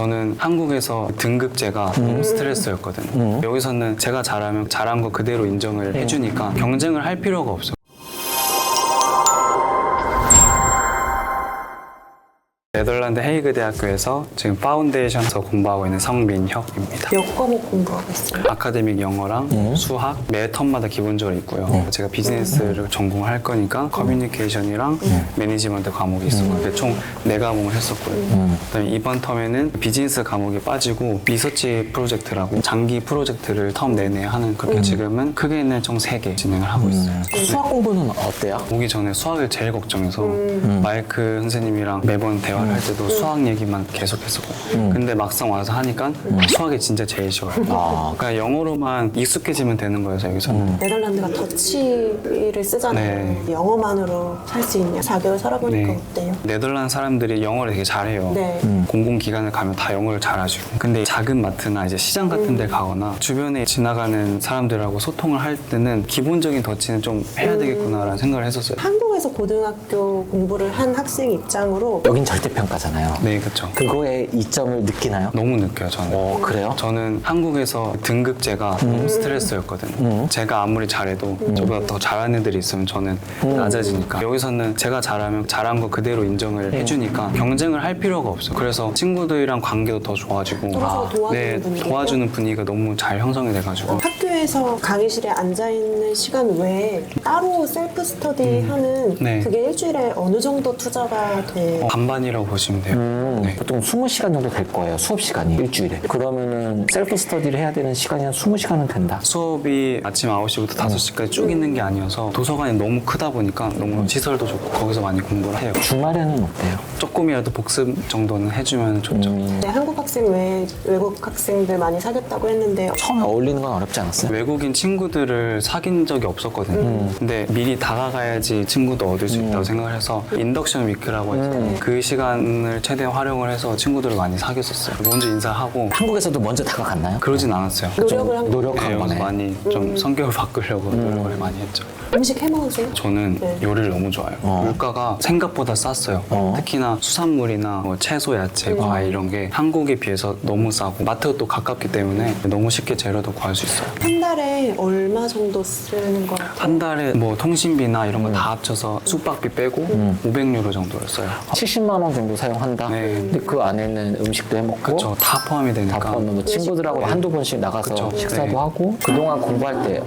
저는 한국에서 등급제가 너무 스트레스였거든요. 여기서는 제가 잘하면 잘한 거 그대로 인정을 해주니까 경쟁을 할 필요가 없어요. 네덜란드 헤이그 대학교에서 지금 파운데이션에서 공부하고 있는 성민혁입니다. 몇 과목 공부하고 있어요? 아카데믹 영어랑 수학 매 텀마다 기본적으로 있고요. 제가 비즈니스를 전공할 거니까 커뮤니케이션이랑 매니지먼트 과목이 있었고 총네 과목을 했었고요. 그다음에 이번 텀에는 비즈니스 과목이 빠지고 리서치 프로젝트라고 장기 프로젝트를 텀 내내 하는 그렇게 지금은 크게는 총 세 개 진행을 하고 있어요. 수학 공부는 어때요? 오기 전에 수학을 제일 걱정해서 마이크 선생님이랑 매번 대화를 할 때도 수학 얘기만 계속 했었고 근데 막상 와서 하니까 수학이 진짜 제일 쉬워요 아. 그냥 영어로만 익숙해지면 되는 거예요 저기서는 네덜란드가 더치를 쓰잖아요. 네. 영어만으로 살 수 있냐? 4개월 살아보니까 네. 어때요? 네덜란드 사람들이 영어를 되게 잘해요 네. 공공기관을 가면 다 영어를 잘하시고 근데 작은 마트나 이제 시장 같은 데 가거나 주변에 지나가는 사람들하고 소통을 할 때는 기본적인 더치는 좀 해야 되겠구나라는 생각을 했었어요 한국에서 고등학교 공부를 한 학생 입장으로 여긴 절대 평가잖아요. 네 그쵸 그거에 이점을 느끼나요? 너무 느껴요 저는 어, 그래요? 저는 한국에서 등급제가 너무 스트레스였거든요. 제가 아무리 잘해도 저보다 더 잘하는 애들이 있으면 저는 낮아지니까. 여기서는 제가 잘하면 잘한 거 그대로 인정을 해주니까 경쟁을 할 필요가 없어요. 그래서 친구들이랑 관계도 더 좋아지고 서로 도와주는 네, 분위기고. 도와주는 분위기가 너무 잘 형성이 돼가지고 학교에서 강의실에 앉아 있는 시간 외에 따로 셀프 스터디 하는 네. 그게 일주일에 어느 정도 투자가 돼? 어, 반반이라고 보시면 돼요. 음, 네. 보통 20시간 정도 될 거예요. 수업 시간이 일주일에. 그러면은 셀프 스터디를 해야 되는 시간이 한 20시간은 된다. 수업이 아침 9시부터 5시까지 쭉 있는 게 아니어서 도서관이 너무 크다 보니까 너무 시설도 좋고 거기서 많이 공부를 해요. 주말에는 어때요? 조금이라도 복습 정도는 해주면 좋죠. 네, 한국 학생 외에 외국 학생들 많이 사귀었다고 했는데 처음에 어울리는 건 어렵지 않았어요? 외국인 친구들을 사귄 적이 없었거든요. 근데 미리 다가가야지 친구도 얻을 수 있다고 생각을 해서 인덕션 위크라고 해서 그 시간 을 최대한 활용을 해서 친구들을 많이 사귀었었어요. 먼저 인사하고 한국에서도 먼저 다가갔나요? 그러진 않았어요. 노력을 한 노력한 네, 거네. 많이 좀 성격을 바꾸려고 노력을 많이 했죠. 음식 해 먹으세요? 저는 네. 요리를 너무 좋아해요. 어. 물가가 생각보다 쌌어요. 어. 특히나 수산물이나 뭐 채소, 야채, 과일 이런 게 한국에 비해서 너무 싸고 마트가 또 가깝기 때문에 너무 쉽게 재료도 구할 수 있어요. 한 달에 얼마 정도 쓰는 것 같아요? 한 달에 뭐 통신비나 이런 거 다 합쳐서 숙박비 빼고 500유로 정도를 써요. 70만 원 정도 사용한다. 네. 근데 그 안에는 음식도 해 먹고 그렇죠. 다 포함이 되니까. 다 포함하면 뭐 친구들하고 한두 번씩 나가서 그쵸. 식사도 네. 하고 그동안 공부할 때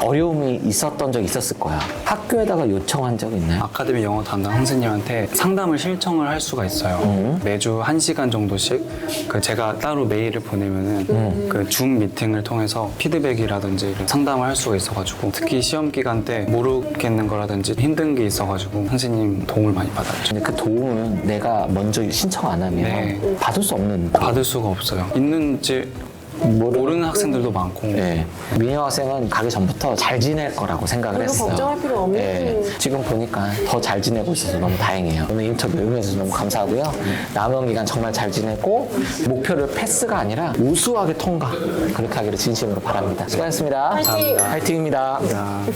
어려움이 있었던 적 있었을 거야. 학교에다가 요청한 적 있나요? 아카데미 영어 담당 선생님한테 상담을 신청을 할 수가 있어요. 매주 한시간 정도씩 그 제가 따로 메일을 보내면은 그 줌 미팅을 통해서 피드백이라든지 상담을 할 수가 있어가지고 특히 시험 기간 때 모르겠는 거라든지 힘든 게 있어가지고 선생님 도움을 많이 받았죠. 근데 그 도움은 내가 먼저 신청 안 하면 네. 받을 수 없는 받을 수가 없어요. 있는지 모르는 학생들도 많고 네. 민혁 학생은 가기 전부터 잘 지낼 거라고 생각을 별로 했어요. 걱정할 필요 없는 네. 지금 보니까 더 잘 지내고 있어서 너무 다행이에요. 오늘 인터뷰 응해주셔서 너무 감사하고요. 남은 기간 정말 잘 지내고 목표를 패스가 아니라 우수하게 통과 그렇게 하기를 진심으로 바랍니다. 수고하셨습니다. 화이팅! 화이팅입니다. 아,